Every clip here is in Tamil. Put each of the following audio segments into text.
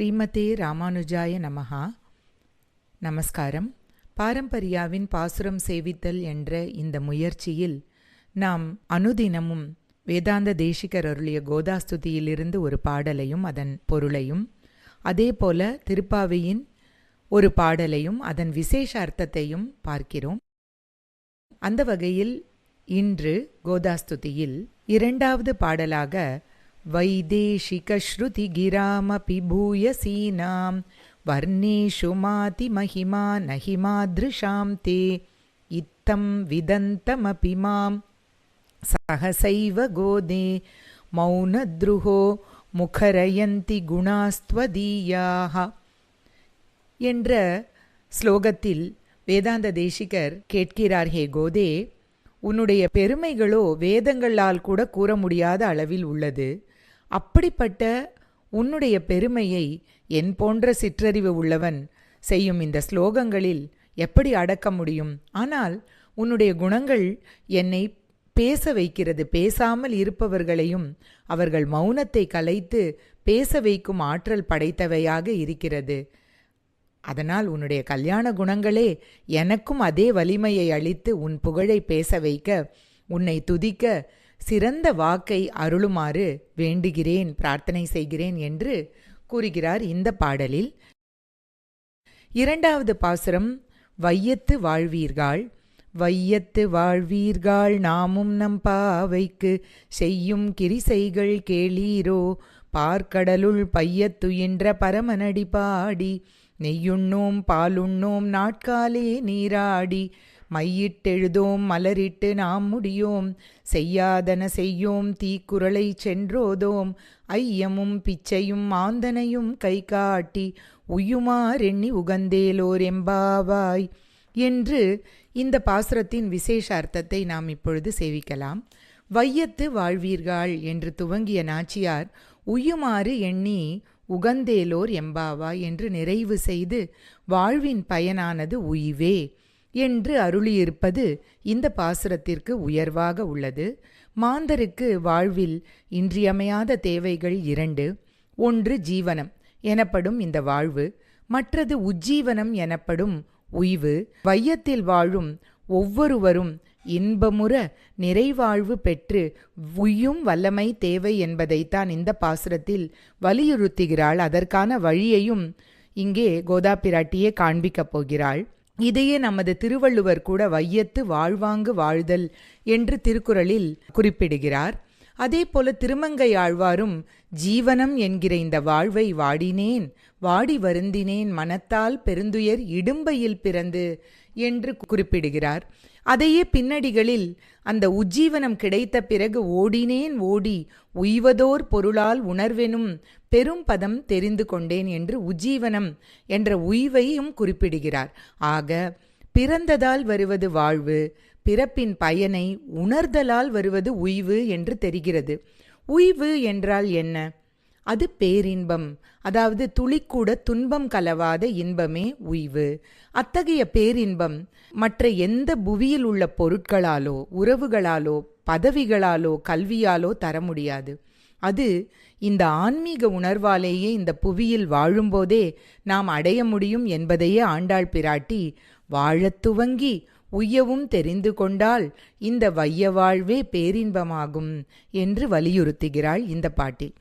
ஸ்ரீமதே ராமானுஜாய நமஹா. நமஸ்காரம். பாரம்பரியாவின் பாசுரம் சேவித்தல் என்ற இந்த முயற்சியில் நாம் அனுதினமும் வேதாந்த தேசிகர் அருளிய கோதாஸ்துதியிலிருந்து ஒரு பாடலையும் அதன் பொருளையும் அதேபோல திருப்பாவையின் ஒரு பாடலையும் அதன் விசேஷ அர்த்தத்தையும் பார்க்கிறோம். அந்த வகையில் இன்று கோதாஸ்துதியில் இரண்டாவது பாடலாக वैदेशिकश्रुतिगिरामपि भूयसीनां वर्णेषु मातिमहिमा न हि मादृशां ते இத்தம் विदन्तमपि मां। सहसैव गोदे மௌனத்ருஹோ முகரயந்தி குணாஸ்துவதீயாக என்ற ஸ்லோகத்தில் வேதாந்த தேசிகர் கேட்கிறார் ஹே கோதே உன்னுடைய பெருமைகளோ வேதங்களால் கூட கூற முடியாத அளவில் உள்ளது. அப்படிப்பட்ட உன்னுடைய பெருமையை என் போன்ற சிற்றறிவு உள்ளவன் செய்யும் இந்த ஸ்லோகங்களில் எப்படி அடக்க முடியும்? ஆனால் உன்னுடைய குணங்கள் என்னை பேச வைக்கிறது பேசாமல் இருப்பவர்களையும் அவர்கள் மௌனத்தை கலைத்து பேச வைக்கும் ஆற்றல் படைத்தவையாக இருக்கிறது. அதனால் உன்னுடைய கல்யாண குணங்களே எனக்கும் அதே வலிமையை அளித்து உன் புகழை பேச வைக்க உன்னை துதிக்க சிறந்த வாக்கை அருளுமாறு வேண்டுகிறேன் பிரார்த்தனை செய்கிறேன் என்று கூறுகிறார் இந்த பாடலில். இரண்டாவது பாசுரம் வையத்து வாழ்வீர்கள். வையத்து வாழ்வீர்கள் நாமும் நம் பாவைக்கு. செய்யும் கிரிசைகள் கேளீரோ. பார்க்கடலுள் பையத்துயின்ற பரமனடி பாடி. நெய்யுண்ணோம் பாலுண்ணோம் நாட்காலே நீராடி. மையிட்டெழுதோம் மலரிட்டு நாம் முடியோம். செய்யாதன செய்யோம் தீக்குறளை சென்றோதோம். ஐயமும் பிச்சையும் ஆந்தனையும் கை காட்டி உய்யுமாறெண்ணி உகந்தேலோர் எம்பாவாய் என்று இந்த பாசுரத்தின் விசேஷ அர்த்தத்தை நாம் இப்பொழுது சேவிக்கலாம். வையத்து வாழ்வீர்கள் என்று துவங்கிய நாச்சியார் உய்யுமாறு எண்ணி உகந்தேலோர் எம்பாவா என்று நிறைவு செய்து வாழ்வின் பயனானது உய்வே. என்று அருளியிருப்பது இந்த பாசுரத்திற்கு உயர்வாக உள்ளது. மாந்தருக்கு வாழ்வில் இன்றியமையாத தேவைகள் இரண்டு. ஒன்று ஜீவனம் எனப்படும் இந்த வாழ்வு. மற்றது உஜ்ஜீவனம் எனப்படும் உய்வு. வையத்தில் வாழும் ஒவ்வொருவரும் இன்பமுற நிறைவாழ்வு பெற்று உய்யும் வல்லமை தேவை என்பதைத்தான் இந்த பாசுரத்தில் வலியுறுத்துகிறாள். அதற்கான வழியையும் இங்கே கோதாபிராட்டியே காண்பிக்கப் போகிறாள். இதையே நமது திருவள்ளுவர் கூட வையத்து வாழ்வாங்கு வாழ்தல் என்று திருக்குறளில் குறிப்பிடுகிறார். அதே போல திருமங்கை ஆழ்வாரும் ஜீவனம் என்கிற இந்த வாழ்வை வாடினேன் வாடி வருந்தினேன் மனத்தால் பெருந்துயர் இடும்பையில் பிறந்து என்று குறிப்பிடுகிறார். அதையே பின்னடிகளில் அந்த உஜ்ஜீவனம் கிடைத்த பிறகு ஓடினேன் ஓடி உய்வதோர் பொருளால் உணர்வெனும் பெரும் பதம் தெரிந்து கொண்டேன் என்று உஜ்ஜீவனம் என்ற உய்வையும் குறிப்பிடுகிறார். ஆக பிறந்ததால் வருவது வாழ்வு பிறப்பின் பயனை உணர்தலால் வருவது உய்வு என்று தெரிகிறது. உய்வு என்றால் என்ன? அது பேரின்பம் அதாவது துளிக்கூட துன்பம் கலவாத இன்பமே உய்வு. அத்தகைய பேரின்பம் மற்ற எந்த புவியில் உள்ள பொருட்களாலோ உறவுகளாலோ பதவிகளாலோ கல்வியாலோ தர முடியாது. அது இந்த ஆன்மீக உணர்வாலேயே இந்த புவியில் வாழும்போதே நாம் அடைய முடியும் என்பதையே ஆண்டாள் பிராட்டி வாழத் துவங்கி உய்யவும் தெரிந்து கொண்டால் இந்த வைய வாழ்வே பேரின்பமாகும் என்று வலியுறுத்துகிறாள் இந்த பாட்டில்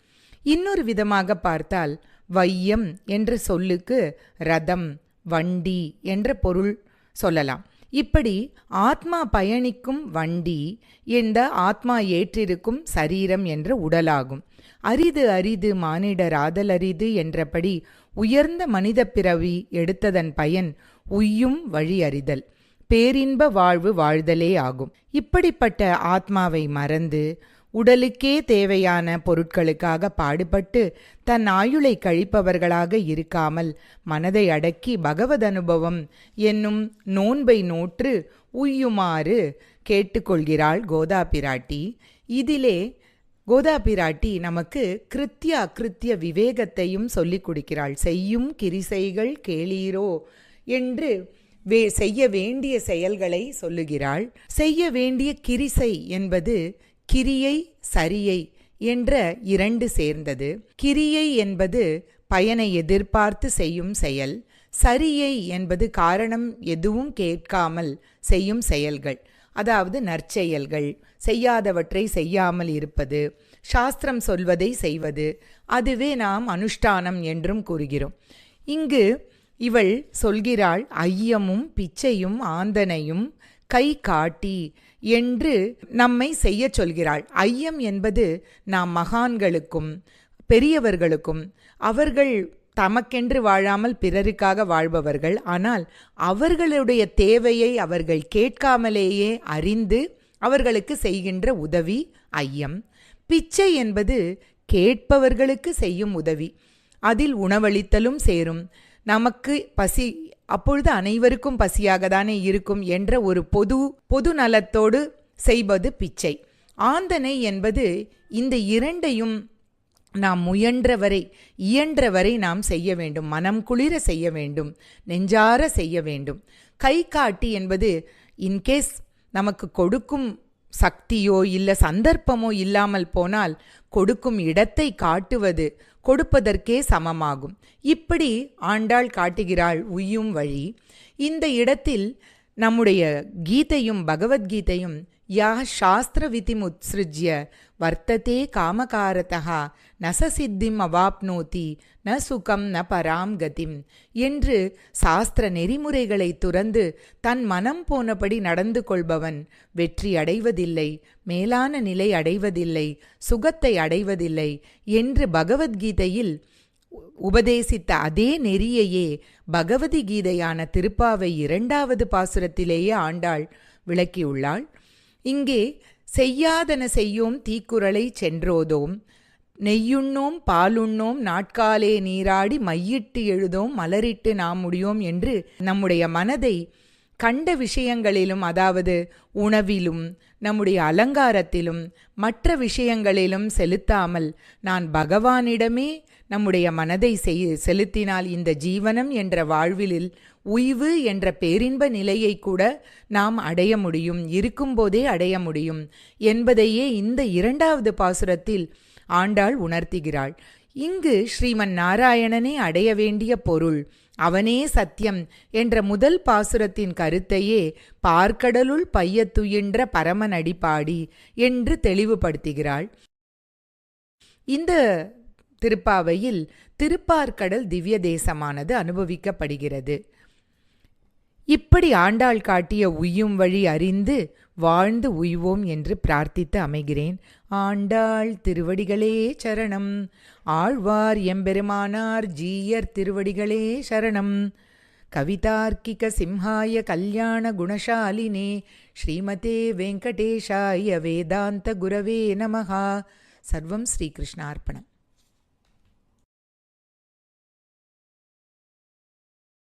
இன்னொரு விதமாக பார்த்தால் வையம் என்ற சொல்லுக்கு ரதம் வண்டி என்ற பொருள் சொல்லலாம். இப்படி ஆத்மா பயணிக்கும் வண்டி என்ற ஆத்மா ஏற்றிருக்கும் சரீரம் என்ற உடலாகும். அரிது அரிது மானிடர் ஆதல் அரிது என்றபடி உயர்ந்த மனித பிறவி எடுத்ததன் பயன் உய்யும் வழி அறிதல். பேரின்ப வாழ்வு வாழ்தலே ஆகும். இப்படிப்பட்ட ஆத்மாவை மறந்து உடலுக்கே தேவையான பொருட்களுக்காக பாடுபட்டு தன் ஆயுளை கழிப்பவர்களாக இருக்காமல் மனதை அடக்கி பகவத் அனுபவம் என்னும் நோன்பை நோற்று உய்யுமாறு கேட்டுக்கொள்கிறாள் கோதா பிராட்டி இதிலே கோதா பிராட்டி நமக்கு கிருத்திய அகிருத்திய விவேகத்தையும் சொல்லிக் கொடுக்கிறாள். செய்யும் கிரிசைகள் கேளீரோ என்று வே செய்ய வேண்டிய செயல்களை சொல்லுகிறாள். செய்ய வேண்டிய கிரிசை என்பது கிரியை சரியை என்ற இரண்டு சேர்ந்தது. கிரியை என்பது பயனை எதிர்பார்த்து செய்யும் செயல் சரியை என்பது காரணம் எதுவும் கேட்காமல் செய்யும் செயல்கள் அதாவது நற்செயல்கள் செய்யாதவற்றை செய்யாமல் இருப்பது சாஸ்திரம் சொல்வதை செய்வது அதுவே நாம் அனுஷ்டானம் என்றும் கூறுகிறோம். இங்கு இவள் சொல்கிறாள் ஐயமும் பிச்சையும் ஆந்தனையும் கை காட்டி என்று நம்மை செய்ய சொல்கிறாள். ஐயம் என்பது நாம் மகான்களுக்கும் பெரியவர்களுக்கும் அவர்கள் தமக்கென்று வாழாமல் பிறருக்காக வாழ்பவர்கள். ஆனால் அவர்களுடைய தேவையை அவர்கள் கேட்காமலேயே அறிந்து அவர்களுக்கு செய்கின்ற உதவி ஐயம். பிச்சை என்பது கேட்பவர்களுக்கு செய்யும் உதவி. அதில் உணவளித்தலும் சேரும். நமக்கு பசி அப்பொழுது அனைவருக்கும் பசியாக தானே இருக்கும் என்ற ஒரு பொது பொது நலத்தோடு செய்வது பிச்சை. ஆந்தனை என்பது இந்த இரண்டையும் நாம் முயன்றவரை இயன்றவரை நாம் செய்ய வேண்டும். மனம் குளிர செய்ய வேண்டும். நெஞ்சார செய்ய வேண்டும். கை காட்டி என்பது இன்கேஸ் நமக்கு கொடுக்கும் சக்தியோ இல்லை சந்தர்ப்பமோ இல்லாமல் போனால் கொடுக்கும் இடத்தை காட்டுவது கொடுப்பதற்கே சமமாகும். இப்படி ஆண்டாள் காட்டுகிறாள் உய்யும் வழி. இந்த இடத்தில் நம்முடைய கீதையும் பகவத்கீதையும் யா சாஸ்திர விதிமுத்ஸ்ருஜ்ய வர்த்ததே காமகாரதா நசசித்திம் அவாப்னோதி ந சுகம் ந பராம் கதிம் என்று சாஸ்திர நெறிமுறைகளை துறந்து தன் மனம் போனபடி நடந்து கொள்பவன் வெற்றி அடைவதில்லை மேலான நிலை அடைவதில்லை சுகத்தை அடைவதில்லை என்று பகவத்கீதையில் உபதேசித்த அதே நெறியையே பகவதி கீதையான திருப்பாவை இரண்டாவது பாசுரத்திலேயே ஆண்டாள் விளக்கியுள்ளாள். இங்கே செய்யாதன செய்யோம் தீக்குறளை சென்றோதோம். நெய்யுண்ணோம் பாலுண்ணோம் நாட்காலே நீராடி மையிட்டு எழுதோம் மலரிட்டு நாம் முடியோம் என்று நம்முடைய மனதை கண்ட விஷயங்களிலும் அதாவது உணவிலும் நம்முடைய அலங்காரத்திலும் மற்ற விஷயங்களிலும் செலுத்தாமல் நான் பகவானிடமே நம்முடைய மனதை செய் செலுத்தினால் இந்த ஜீவனம் என்ற வாழ்விலில் உய்வு என்ற பேரின்ப நிலையை கூட நாம் அடைய முடியும் இருக்கும்போதே அடைய முடியும் என்பதையே இந்த இரண்டாவது பாசுரத்தில் ஆண்டாள் உணர்த்துகிறாள். இங்கு ஸ்ரீமன் நாராயணனே அடைய வேண்டிய பொருள் அவனே சத்தியம் என்ற முதல் பாசுரத்தின் கருத்தையே பார்க்கடலுள் பையத்துயின்ற பரமன் அடிப்பாடி என்று தெளிவுபடுத்துகிறாள். இந்த திருப்பாவையில் திருப்பார்க்கடல் திவ்ய தேசமானது அனுபவிக்கப்படுகிறது. இப்படி ஆண்டாள் காட்டிய உய்யும் வழி அறிந்து வாழ்ந்து உய்வோம் என்று பிரார்த்தித்து அமைகிறேன். ஆண்டாள் திருவடிகளே சரணம். ஆழ்வார் எம்பெருமானார் ஜீயர் திருவடிகளே சரணம். கவிதார்க்கிக சிம்ஹாய கல்யாண குணசாலினே ஸ்ரீமதே வெங்கடேஷாய வேதாந்த குரவே நமகா சர்வம் ஸ்ரீகிருஷ்ணார்ப்பணம்